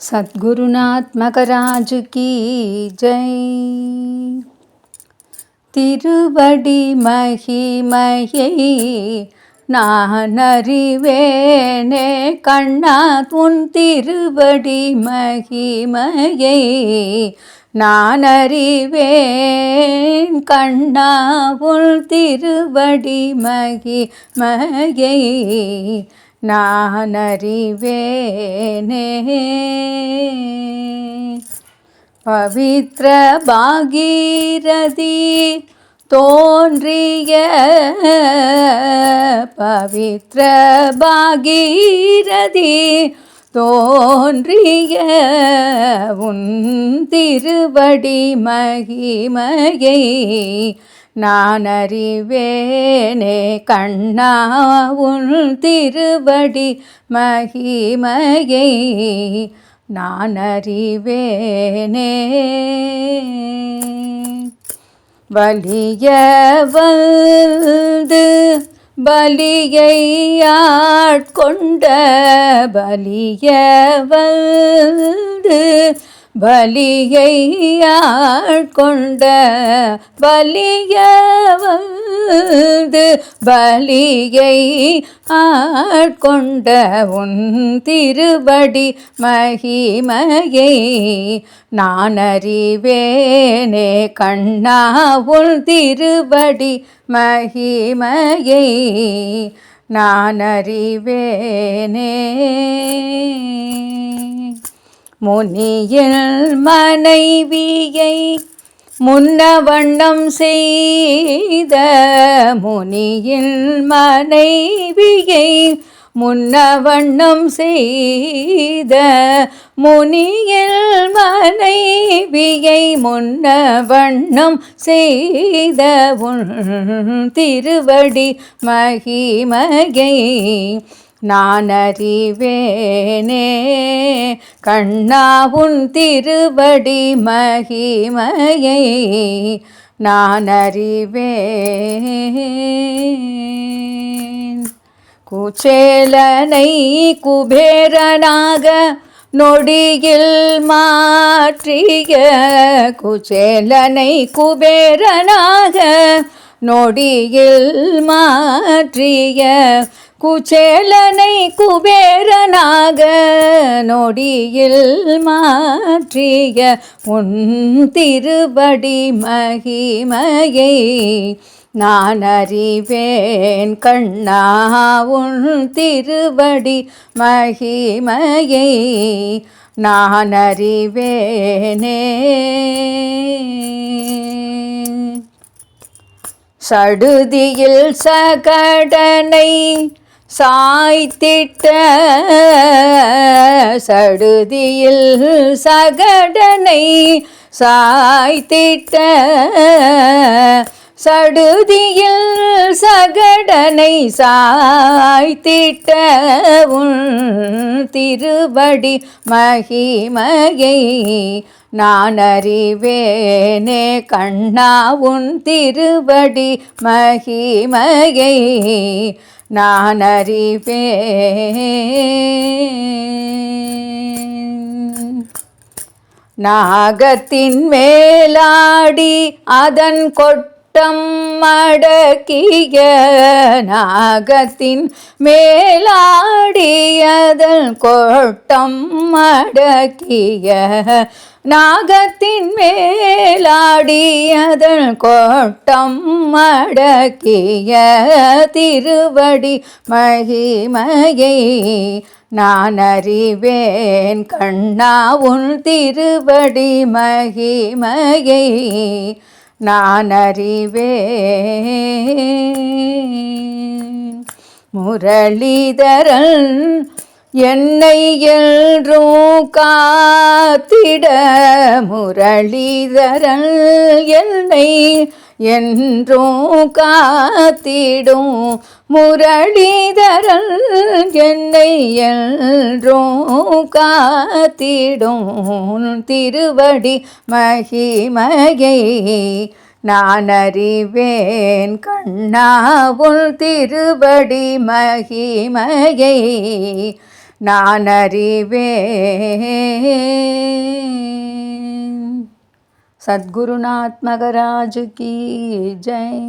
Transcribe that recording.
சத்குருநாத் மகராஜு கி ஜெய். திருவடி மகிமையை நான் அறிவேனே கண்ணா உன் திருவடி மகிமையை நான் அறிவேன். கண்ணா உன் திருவடி மகிமையை நான் அறிவேனே பவித்ர பாகீரதி தோன்றிய பவித்ர பாகீரதி தோன்றிய உன் திருவடி மகிமையை நான் அறிவேனே கண்ணா உன் திருவடி மகிமையை நான் அறிவேனே வலிய வந்து பலியை ஆட்கொண்ட பலிய வந்து வந்து பலியை ஆட்கொண்ட பலிய வந்து பலியை ஆட்கொண்ட உன் திருவடி மகிமையை நான் அறிவேனே கண்ணா உன் திருவடி மகிமையை நான் அறிவேனே. முனியில் மனைவியை முன்ன வண்ணம் செய்த முனியில் மனைவியை முன்ன வண்ணம் செய்த முனியில் மனைவியை முன்ன வண்ணம் செய்த உன் திருவடி மகிமகை நான் அறிவேனே கண்ணா உன் திருவடி மகிமையை நான் அறிவேன் குச்சேலனை குபேரனாக நொடியில் மாற்றிய குச்சேலனை குபேரனாக நொடியில் மாற்றிய குச்சேலனை குபேரனாக நொடியில் மாற்றிய உன் திருபடி மகிமையை நான் அறிவேன் கண்ணா உன் திருவடி மகிமையை நான் அறிவேனே. சடுதியில் சகடனை சாய்த்திட்ட சடுதியில் சகடனை சாய்த்திட்ட சடுதியில் சகடனை சாய்த்திட்ட உன் திருவடி மகிமையை நான் அறிவேனே கண்ணா உன் திருவடி மகிமையை நான் அறிவேன். நாகத்தின் மேலாடி அதன் கொட்டம் மடக்கிய நாகத்தின் மேலாடி கோட்டம் மடக்கிய நாகத்தின் மேலாடியதன் கோட்டம் மடக்கிய திருவடி மகிமையை நான் அறிவேன் கண்ணா உன் திருவடி மகிமையை நான் அறிவே முரளிதரன் என்னை என்றும் காத்திட முரளிதரல் என்னை என்றும் காத்திடும். முரளிதரல் என்னை என்றும் காத்திடும். திருவடி மகிமையை நான் அறிவேன். கண்ணா உன் திருவடி மகிமையை நான் அறிவேன் சத்குருநாத் மகராஜ் கி ஜெய்